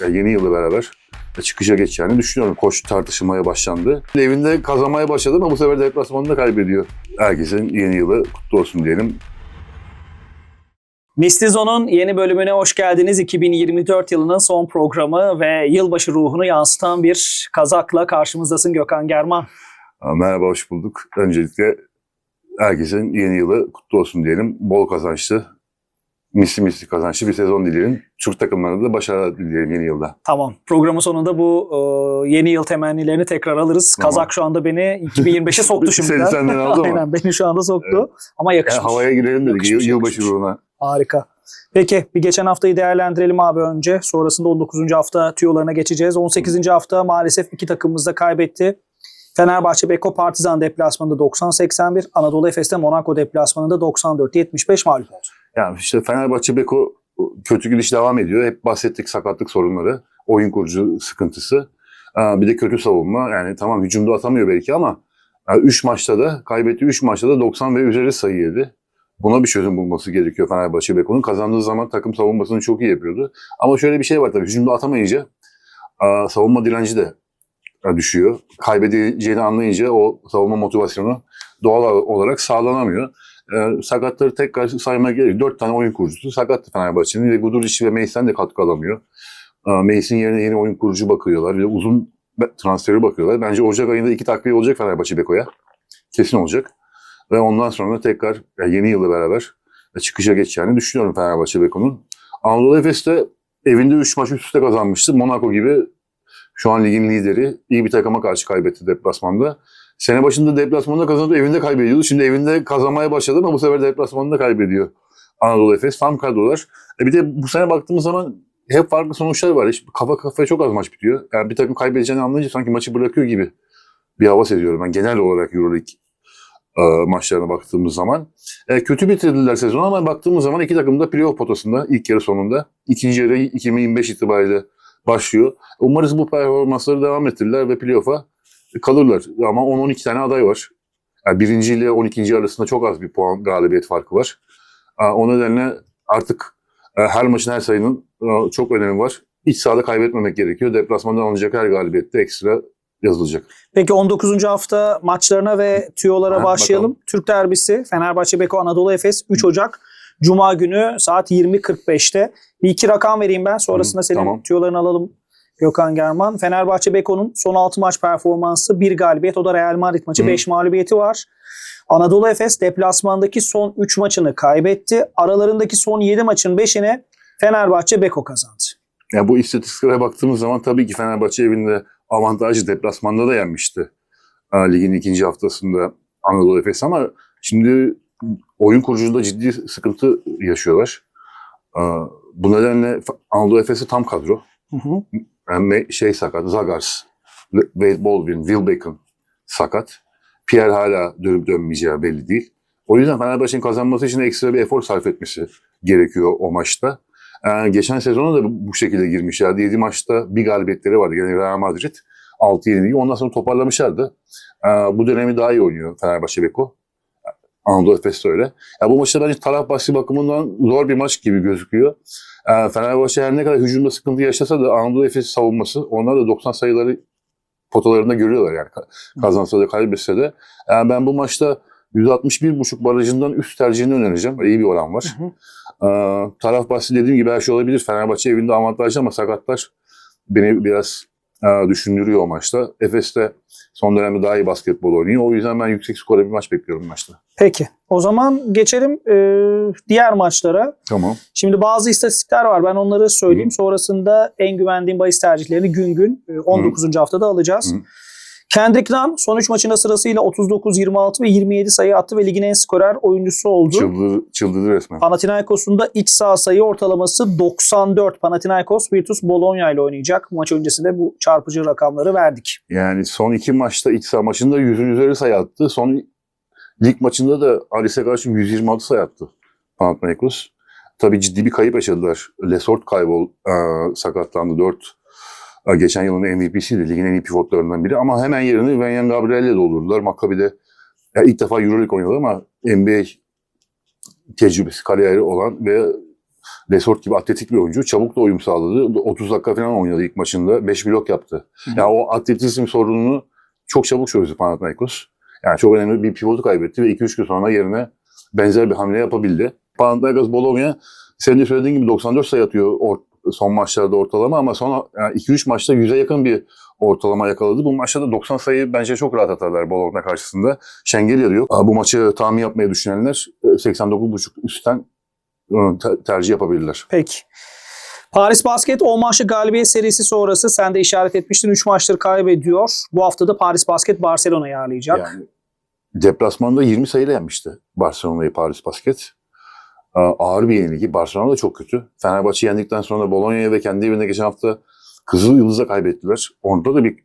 yani yeni yılla beraber çıkışa geçeceğini düşünüyorum. Koç tartışılmaya başlandı. Evinde kazanmaya başladı ama bu sefer deplasmanında kaybediyor. Herkesin yeni yılı kutlu olsun diyelim. Mistizon'un yeni bölümüne hoş geldiniz. 2024 yılının son programı ve yılbaşı ruhunu yansıtan bir kazakla karşımızdasın Gökhan German. Merhaba, hoş bulduk. Öncelikle herkesin yeni yılı kutlu olsun diyelim. Bol kazançlı, misli misli kazançlı bir sezon dileyelim. Türk takımlarına da başarılar dileyelim yeni yılda. Tamam. Programın sonunda bu e, yeni yıl temennilerini tekrar alırız. Tamam. Kazak şu anda beni 2025'e soktu Seni şimdiden. senden aldı ama. Aynen beni şu anda soktu. Ama Yani yakışmış. havaya girelim dedik Yakışmış, yıl, yılbaşı yakışmış. ruhuna. Harika. Peki bir geçen haftayı değerlendirelim abi önce. Sonrasında 19. hafta tüyolarına geçeceğiz. 18. hafta maalesef iki takımımız da kaybetti. Fenerbahçe Beko Partizan deplasmanında 90-81, Anadolu Efes'te Monaco deplasmanında 94-75 mağlup oldu. Yani işte Fenerbahçe Beko kötü gidiş devam ediyor. Hep bahsettik sakatlık sorunları, oyun kurucu sıkıntısı. Bir de kötü savunma. Yani tamam hücumda atamıyor belki ama 3 maçta da kaybettiği 3 maçta da 90 ve üzeri sayı yedi. Buna bir çözüm bulması gerekiyor Fenerbahçe Beko'nun. Kazandığı zaman takım savunmasını çok iyi yapıyordu. Ama şöyle bir şey var tabii. Hücumda atamayınca savunma direnci de e, düşüyor. Kaybedeceğini anlayınca o savunma motivasyonu doğal olarak sağlanamıyor. E, sakatları tekrar saymaya gerek. Dört tane oyun kurucusu sakattı Fenerbahçe'nin. Ve Guduric ve Meysen de katkı alamıyor. E, Meysin yerine yeni oyun kurucu bakıyorlar. Ve uzun be- transferi bakıyorlar. Bence Ocak ayında iki takviye olacak Fenerbahçe Beko'ya. Kesin olacak. Ve ondan sonra tekrar yani yeni yılla beraber çıkışa geçeceğini düşünüyorum Fenerbahçe Beko'nun. Anadolu Efes de evinde 3 maç üst üste kazanmıştı. Monaco gibi şu an ligin lideri iyi bir takıma karşı kaybetti deplasmanda. Sene başında deplasmanda kazanıp evinde kaybediyordu. Şimdi evinde kazanmaya başladı ama bu sefer deplasmanda kaybediyor Anadolu Efes. Tam kadrolar. E bir de bu sene baktığımız zaman hep farklı sonuçlar var. Hiç kafa kafaya çok az maç bitiyor. Yani bir takım kaybedeceğini anlayınca sanki maçı bırakıyor gibi bir hava seziyorum. Ben genel olarak Euroleague e, maçlarına baktığımız zaman. E, kötü bitirdiler sezonu ama baktığımız zaman iki takım da playoff potasında ilk yarı sonunda. İkinci yarı 2025 itibariyle başlıyor. Umarız bu performansları devam ettirirler ve playoff'a kalırlar. Ama 10-12 tane aday var. Yani birinci ile 12. arasında çok az bir puan galibiyet farkı var. O nedenle artık e, her maçın her sayının e, çok önemi var. İç sahada kaybetmemek gerekiyor. Deplasmandan alınacak her galibiyette ekstra yazılacak. Peki 19. hafta maçlarına ve tüyolara Ha, başlayalım. Türk derbisi Fenerbahçe Beko Anadolu Efes 3 Ocak Cuma günü saat 20.45'te. Bir iki rakam vereyim ben. Sonrasında Hı, senin tamam. tüyolarını alalım Gökhan German. Fenerbahçe Beko'nun son 6 maç performansı 1 galibiyet. O da Real Madrid maçı Hı. 5 mağlubiyeti var. Anadolu Efes deplasmandaki son 3 maçını kaybetti. Aralarındaki son 7 maçın 5'ini Fenerbahçe Beko kazandı. Yani bu istatistiklere baktığımız zaman tabii ki Fenerbahçe evinde avantajlı deplasmanda da yenmişti. e, Ligin ikinci haftasında Anadolu Efes ama şimdi oyun kuruculuğunda ciddi sıkıntı yaşıyorlar. E, Bu nedenle Anadolu Efes'e tam kadro. Hı hı. Yani şey sakat, Zagars, Wade Baldwin, Will Bacon sakat. Pierre hala dönüp dönmeyeceği belli değil. O yüzden Fenerbahçe'nin kazanması için ekstra bir efor sarf etmesi gerekiyor o maçta. Ee, geçen sezona da bu şekilde girmişlerdi. 7 maçta bir galibiyetleri vardı. Yani Real Madrid 6 yenilgi. Ondan sonra toparlamışlardı. Ee, bu dönemi daha iyi oynuyor Fenerbahçe Beko. Anadolu Efes de öyle. Ya bu maçta bence taraf bahsi bakımından zor bir maç gibi gözüküyor. Ee, Fenerbahçe her ne kadar hücumda sıkıntı yaşasa da Anadolu Efes savunması onlar da 90 sayıları potalarında görüyorlar yani Ka- kazansa da kaybetse de. Yani ben bu maçta 161.5 barajından üst tercihini önereceğim. İyi bir oran var. Hı hı. Ee, taraf bahsi dediğim gibi her şey olabilir. Fenerbahçe evinde avantajlı ama sakatlar beni biraz e, düşündürüyor o maçta. Efes de son dönemde daha iyi basketbol oynuyor. O yüzden ben yüksek skora bir maç bekliyorum maçta. Peki. O zaman geçelim e, diğer maçlara. Tamam. Şimdi bazı istatistikler var. Ben onları söyleyeyim. Sonrasında en güvendiğim bahis tercihlerini gün gün e, 19. haftada alacağız. Hı. Kendrick Nunn son 3 maçında sırasıyla 39, 26 ve 27 sayı attı ve ligin en skorer oyuncusu oldu. Çıldırdı, çıldırdı resmen. Panathinaikos'un da iç saha sayı ortalaması 94. Panathinaikos Virtus Bologna ile oynayacak. Maç öncesinde bu çarpıcı rakamları verdik. Yani son iki maçta iç saha maçında yüzün üzeri sayı attı. Son lig maçında da Alice'e karşı 126 sayı attı Panathinaikos. Tabii ciddi bir kayıp yaşadılar. Lesort kaybol, e, sakatlandı 4. geçen yılın MVP'siydi. Ligin en iyi pivotlarından biri. Ama hemen yerini Venyan Gabriel'le doldurdular. Maccabi'de ya ilk defa Euroleague oynuyorlar ama NBA tecrübesi, kariyeri olan ve Lesort gibi atletik bir oyuncu. Çabuk da uyum sağladı. 30 dakika falan oynadı ilk maçında. 5 blok yaptı. Yani o atletizm sorununu çok çabuk çözdü Panathinaikos. Yani çok önemli bir pivotu kaybetti ve 2-3 gün sonra yerine benzer bir hamle yapabildi. Panathinaikos Bologna senin de söylediğin gibi 94 sayı atıyor or- son maçlarda ortalama ama son yani 2-3 maçta 100'e yakın bir ortalama yakaladı. Bu maçta da 90 sayı bence çok rahat atarlar Bologna karşısında. Şengeli yok. Bu maçı tahmin yapmayı düşünenler e, 89.5 üstten e, te- tercih yapabilirler. Peki. Paris Basket 10 maçlı galibiyet serisi sonrası sen de işaret etmiştin 3 maçları kaybediyor. Bu hafta da Paris Basket Barcelona'yı ağırlayacak. Yani deplasmanda 20 sayıyla yenmişti Barcelona'yı Paris Basket. Ağır bir yenilgi. Barcelona da çok kötü. Fenerbahçe yendikten sonra Bolonya'ya ve kendi evinde geçen hafta Kızıl Yıldız'a kaybettiler. Orada da bir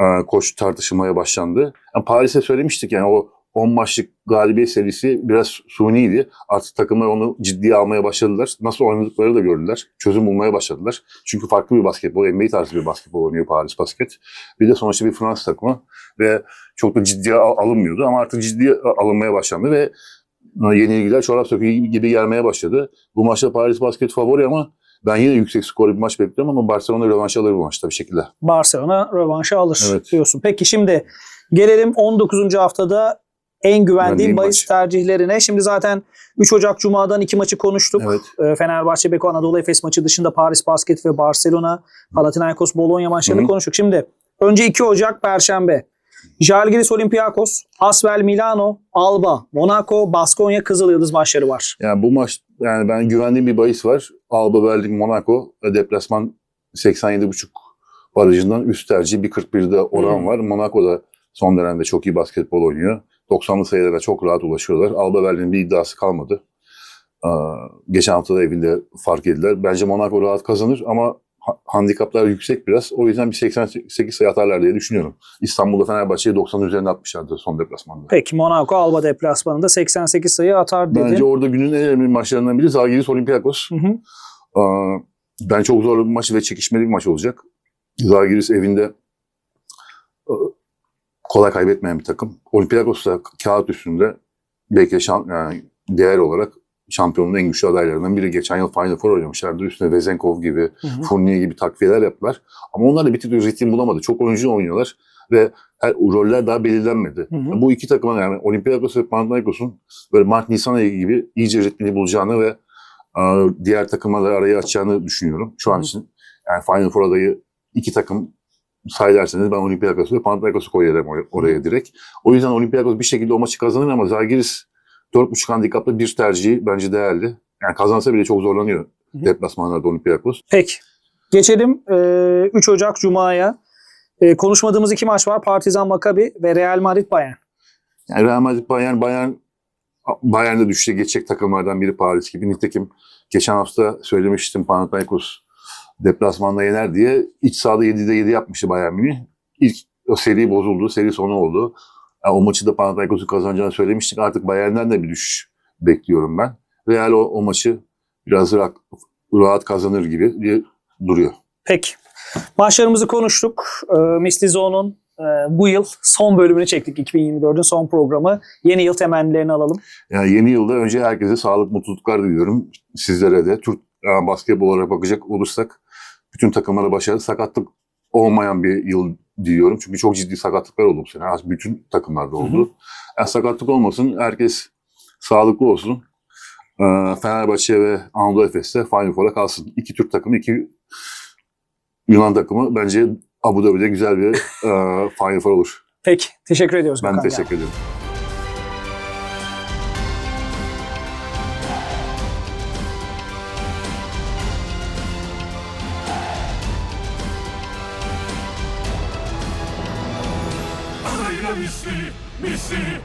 e, koç tartışılmaya başlandı. Yani Paris'e söylemiştik yani o 10 maçlık galibiyet serisi biraz suniydi. Artık takımlar onu ciddiye almaya başladılar. Nasıl oynadıkları da gördüler. Çözüm bulmaya başladılar. Çünkü farklı bir basketbol, NBA tarzı bir basketbol oynuyor Paris Basket. Bir de sonuçta bir Fransız takımı ve çok da ciddiye al- alınmıyordu ama artık ciddiye alınmaya başlandı ve e, yenilgiler çorap söküğü gibi gelmeye başladı. Bu maçta Paris Basket favori ama ben yine yüksek skorlu bir maç bekliyorum ama Barcelona rövanş alır bu maçta bir şekilde. Barcelona rövanşı alır Evet. diyorsun. Peki şimdi gelelim 19. haftada en güvendiğim bahis maç. tercihlerine. Şimdi zaten 3 Ocak Cuma'dan iki maçı konuştuk. Evet. Ee, Fenerbahçe Beko Anadolu Efes maçı dışında Paris Basket ve Barcelona, Panathinaikos Bologna maçlarını konuştuk. Şimdi önce 2 Ocak Perşembe. Jalgiris Olympiakos, Asvel Milano, Alba, Monaco, Baskonya Kızıl Yıldız maçları var. Yani bu maç yani ben güvendiğim bir bahis var. Alba Berlin Monaco deplasman 87.5 barajından üst tercih bir 41'de oran Hmm. var. Monaco da son dönemde çok iyi basketbol oynuyor. 90'lı sayılara çok rahat ulaşıyorlar. Alba Berlin'in bir iddiası kalmadı. Ee, geçen hafta da evinde fark ettiler. Bence Monaco rahat kazanır ama handikaplar yüksek biraz. O yüzden bir 88 sayı atarlar diye düşünüyorum. İstanbul'da Fenerbahçe'yi 90 üzerinde atmışlardı son deplasmanda. Peki Monaco Alba deplasmanında 88 sayı atar dedin. Bence orada günün en önemli maçlarından biri Zalgiris Olympiakos. Hı hı. Aa, Ben çok zor bir maç ve çekişmeli bir maç olacak. Zalgiris evinde e, kolay kaybetmeyen bir takım. Olympiakos da kağıt üstünde belki de şan, yani değer olarak şampiyonun en güçlü adaylarından biri. Geçen yıl Final Four oynamışlardı. Üstüne Vezenkov gibi. Fournier gibi takviyeler yaptılar. Ama onlar da bir türlü ritim bulamadı. Çok oyuncu oynuyorlar ve her, roller daha belirlenmedi. Hı hı. Bu iki takımın yani Olympiakos ve Panathinaikos'un böyle Mart Nisan ayı gibi iyice ritmini bulacağını ve e, diğer takımlarla arayı açacağını düşünüyorum şu an Hı hı. için. Yani Final Four adayı iki takım say derseniz ben Olympiakos'u ve Panathinaikos'u koyarım or- oraya direkt. O yüzden Olympiakos bir şekilde o maçı kazanır ama Zalgiris 4.5 handikaplı bir tercihi bence değerli. Yani kazansa bile çok zorlanıyor Hı hı. deplasmanlarda Olympiakos. Peki. Geçelim e, 3 Ocak Cuma'ya. E, konuşmadığımız iki maç var. Partizan Maccabi ve Real Madrid Bayern. Yani Real Madrid Bayern, Bayern Bayern'de düşüşe geçecek takımlardan biri Paris gibi. Nitekim geçen hafta söylemiştim Panathinaikos deplasmanda yener diye. İç sahada 7'de 7 yapmıştı Bayern Münih. İlk o seri bozuldu, seri sonu oldu. Yani o maçı da Panathinaikos'un kazanacağını söylemiştik. Artık Bayern'den de bir düşüş bekliyorum ben. Real o, o maçı biraz rahat, rahat kazanır gibi diye duruyor. Peki. Maçlarımızı konuştuk. E, Misli Zone'un e, bu yıl son bölümünü çektik. 2024'ün son programı. Yeni yıl temennilerini alalım. Yani yeni yılda önce herkese sağlık, mutluluklar diliyorum. Sizlere de. Türk e, basketbol olarak bakacak olursak bütün takımlara başarı, sakatlık olmayan bir yıl diliyorum. Çünkü çok ciddi sakatlıklar oldu bu sene. Bütün takımlarda oldu. Yani sakatlık olmasın, herkes sağlıklı olsun. E, Fenerbahçe ve Anadolu Efes'te Final Four'a kalsın. İki Türk takımı, iki Yunan takımı bence Abu Dhabi'de güzel bir e, Final Four olur. Peki. Teşekkür ediyoruz. Ben teşekkür ederim. Aynen misli, misli,